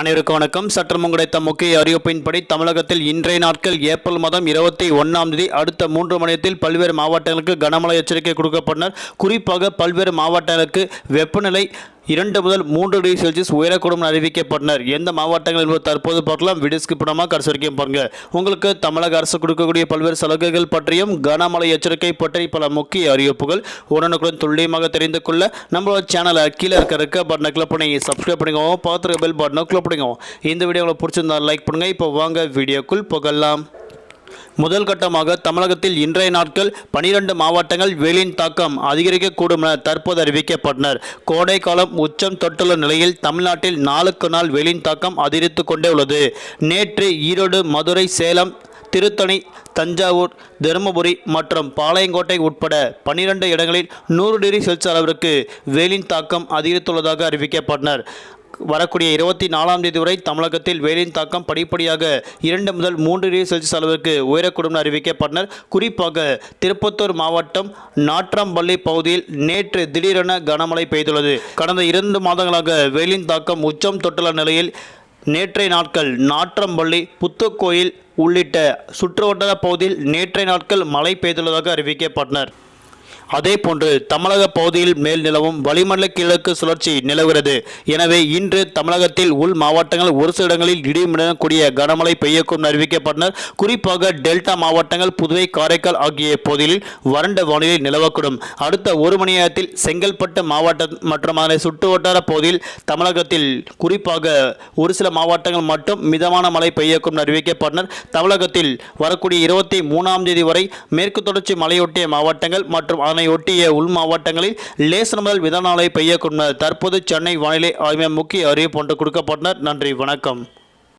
அனைவருக்கும் வணக்கம். சற்றம் கிடைத்த முக்கிய அறிவிப்பின்படி தமிழகத்தில் இன்றைய நாட்கள் ஏப்ரல் மாதம் இருபத்தி ஒன்றாம் தேதி அடுத்த மூன்று மணியத்தில் பல்வேறு மாவட்டங்களுக்கு கனமழை எச்சரிக்கை கொடுக்கப்பட்டனர். குறிப்பாக பல்வேறு மாவட்டங்களுக்கு வெப்பநிலை இரண்டு முதல் மூன்று டிகிரி செல்சியஸ் உயரக்கூடும் அறிவிக்கப்பட்டனர். எந்த மாவட்டங்கள் என்பது தற்போது பார்க்கலாம் வீடியோஸ்க்கு படமாக கடைசி வரைக்கும் பாருங்க உங்களுக்கு தமிழக அரசு கொடுக்கக்கூடிய பல்வேறு சலுகைகள் பற்றியும் கனமழை எச்சரிக்கை பற்றி பல முக்கிய அறிவிப்புகள் உடனுக்குடன் துல்லியமாக தெரிந்து கொள்ள நம்மளோட சேனலை கீழே இருக்க இருக்க பட்டனை கிளிக் பண்ணி சப்ஸ்கிரைப் பண்ணிக்கோங்க. பார்த்துருக்க பெல் பட்டனை கிளிக் பண்ணிக்கோங்க. இந்த வீடியோ உங்களுக்கு பிடிச்சிருந்தா லைக் பண்ணுங்க. இப்போ வாங்க வீடியோக்குள் புகழலாம் முதல் கட்டமாக தமிழகத்தில் இன்றைய நாட்கள் பனிரெண்டு மாவட்டங்கள் வெயிலின் தாக்கம் அதிகரிக்கக்கூடும் என தற்போது அறிவிக்கப்பட்டனர். கோடை காலம் உச்சம் தொட்டுள்ள நிலையில் தமிழ்நாட்டில் நாளுக்கு நாள் வெயிலின் தாக்கம் அதிகரித்து கொண்டே உள்ளது. நேற்று ஈரோடு மதுரை சேலம் திருத்தணி தஞ்சாவூர் தருமபுரி மற்றும் பாளையங்கோட்டை உட்பட பனிரெண்டு இடங்களில் நூறு டிகிரி செல்சியஸ் அளவிற்கு வெயிலின் தாக்கம் அதிகரித்துள்ளதாக அறிவிக்கப்பட்டனர். வரக்கூடிய இருபத்தி நாலாம் தேதி வரை தமிழகத்தில் வெயிலின் தாக்கம் படிப்படியாக இரண்டு முதல் மூன்று டிகிரி செல்சியஸ் அளவிற்கு உயரக்கூடும் அறிவிக்கப்பட்டனர். குறிப்பாக திருப்பத்தூர் மாவட்டம் நாற்றம்பள்ளி பகுதியில் நேற்று திடீரென கனமழை பெய்துள்ளது. கடந்த இரண்டு மாதங்களாக வெயிலின் தாக்கம் உச்சம் தொட்டுள்ள நிலையில் நேற்றைய நாட்கள் நாற்றம்பள்ளி புத்துக்கோயில் உள்ளிட்ட சுற்றுவட்டார பகுதியில் நேற்றைய நாட்கள் மழை பெய்துள்ளதாக அறிவிக்கப்பட்டனர். அதேபோன்று தமிழக பகுதியில் மேல் நிலவும் வளிமண்டல கிழக்கு சுழற்சி நிலவுகிறது. எனவே இன்று தமிழகத்தில் உள் மாவட்டங்கள் ஒரு சில இடங்களில் இடியுடன் கூடிய கனமழை பெய்யக்கும் அறிவிக்கப்பட்டனர். குறிப்பாக டெல்டா மாவட்டங்கள் புதுவை காரைக்கால் ஆகிய பகுதிகளில் வறண்ட வானிலை நிலவக்கூடும். அடுத்த ஒரு மணி நேரத்தில் செங்கல்பட்டு மாவட்டம் மற்றும் அதனை சுற்றுவட்டார பகுதியில் தமிழகத்தில் குறிப்பாக ஒரு சில மாவட்டங்கள் மட்டும் மிதமான மழை பெய்யக்கும் அறிவிக்கப்பட்டனர். தமிழகத்தில் வரக்கூடிய இருபத்தி மூணாம் தேதி வரை மேற்கு தொடர்ச்சி மலையொட்டிய மாவட்டங்கள் மற்றும் அதனை ஒட்டிய உள் மாவட்டங்களில் லேசன் முதல் விதநாளை பெய்யக்கூடும். தற்போது சென்னை வானிலை ஆய்வு முக்கிய அறிவிப்பு ஒன்று கொடுக்கப்பட்டனர் நன்றி வணக்கம்.